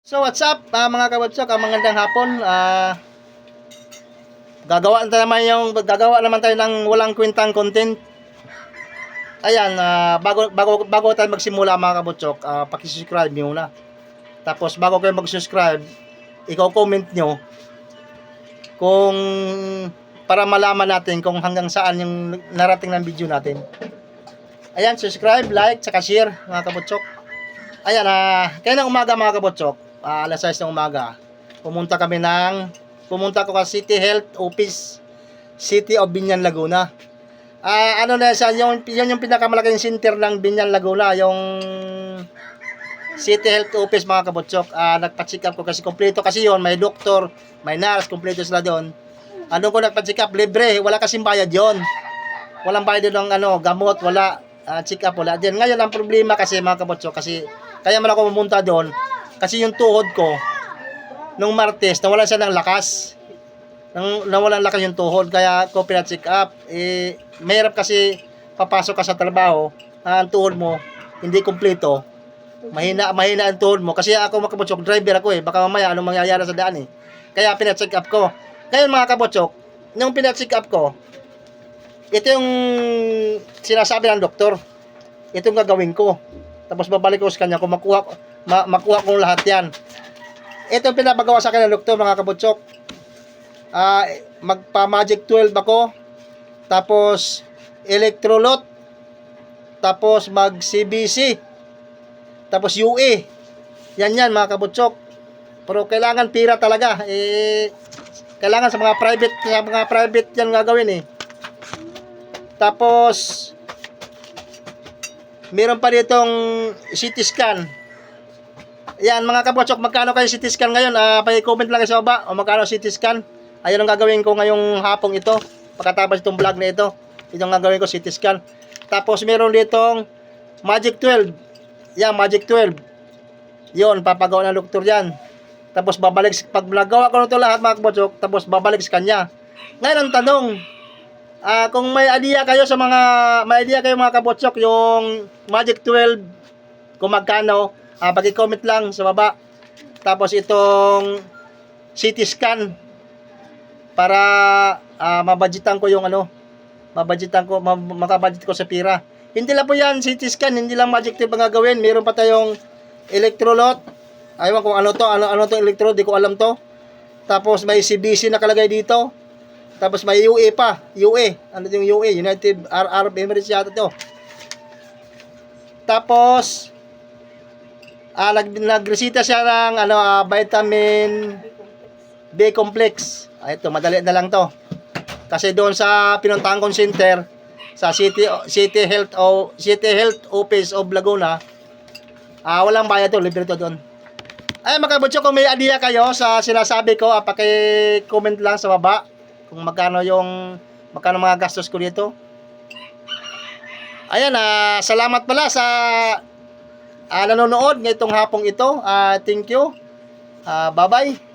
So what's up ah, mga kabatsok, ang magandang hapon. Ah gagawa na naman yung gagawa naman tayo ng walang kwentang content. Ayan, ah, bago bago bago tayo magsimula mga kabatsok, ah, paki-subscribe niyo na. Tapos bago kayo mag-subscribe, i-comment nyo kung para malaman natin kung hanggang saan yung narating ng video natin. Ayan, subscribe, like, saka share mga kabatsok. Ayan, ah, kaya ng umaga mga kabotsok, ah, alas 6 ng umaga, pumunta kami ng, pumunta ko sa City Health Office, City of Binyan, Laguna. Ah, ano na siya, yung, yun yung pinakamalaking center ng Binyan, Laguna, yung City Health Office mga kabotsok. Ah, nagpa-check up ko kasi kompleto kasi yon may doktor, may nurse, kompleto sila doon. Ano ko nagpa-check up, libre, wala kasing bayad yon. Walang bayad doon ng ano, gamot, wala ah, check up wala din. Ngayon ang problema kasi mga kabotsok kasi kaya man ako pumunta doon kasi yung tuhod ko nung Martes nawala siya ng lakas. Nang nawalan lakas yung tuhod kaya ko pina-check up. Eh mahirap kasi papasok ka sa trabaho, ah, ang tuhod mo hindi kumpleto. Mahina mahina ang tuhod mo kasi ako mga kabotsok driver ako eh. Baka mamaya anong mangyayari sa daan eh. Kaya pina-check up ko. Ngayon mga kabotsok, nung pina-check up ko, ito yung sinasabi ng doktor. Ito yung gagawin ko. Tapos babalik ko sa kanya kung makuha, ko- ma, makuha ko lahat yan. Ito yung pinapagawa sa akin ng doktor, mga kabutsok. Ah, magpa-magic 12 ako. Tapos, electrolot. Tapos, mag-CBC. Tapos, UE. Yan yan, mga kabutsok. Pero kailangan pira talaga. Eh, kailangan sa mga private, sa mga private yan gagawin eh. Tapos, meron pa ditong CT scan. Yan, mga kabotsok, magkano kayo CT scan ngayon? Ah, pa-comment lang kayo sa baba o magkano CT scan. Ayun ang gagawin ko ngayong hapong ito. Pagkatapos itong vlog na ito, ito ang gagawin ko CT scan. Tapos meron ditong Magic 12. Yan, Magic 12. Yon, papagawa ng doktor yan. Tapos babalik, pag nagawa ko na ito lahat mga kabotsok, tapos babalik sa kanya. Ngayon ang tanong, Ah, kung may idea kayo sa mga may idea kayo mga kabotsok yung Magic 12 kung magkano, ah paki-comment lang sa baba. Tapos itong CT scan para ah, mabudgetan ko yung ano, mabudgetan ko ma- makabudget ko sa pira. Hindi lang po yan CT scan, hindi lang Magic 12 ang gagawin. Meron pa tayong electrolot. Aywan kung ano to, ano ano to electrolot, di ko alam to. Tapos may CBC nakalagay dito. Tapos may UE pa, UE. Ano yung UE? United Ar- Arab Emirates yata to. Tapos ah nag nagresita siya ng ano ah, vitamin B complex. Ah, ito madali na lang to. Kasi doon sa pinuntahan kong center sa City City Health o City Health Office of Laguna, ah walang bayad to, libre to doon. Ay, mga kung may idea kayo sa sinasabi ko, ah, paki-comment lang sa baba kung magkano yung magkano mga gastos ko dito. Ayan, ah, salamat pala sa ah, nanonood ngayong hapong ito. Ah, thank you. Ah, bye-bye.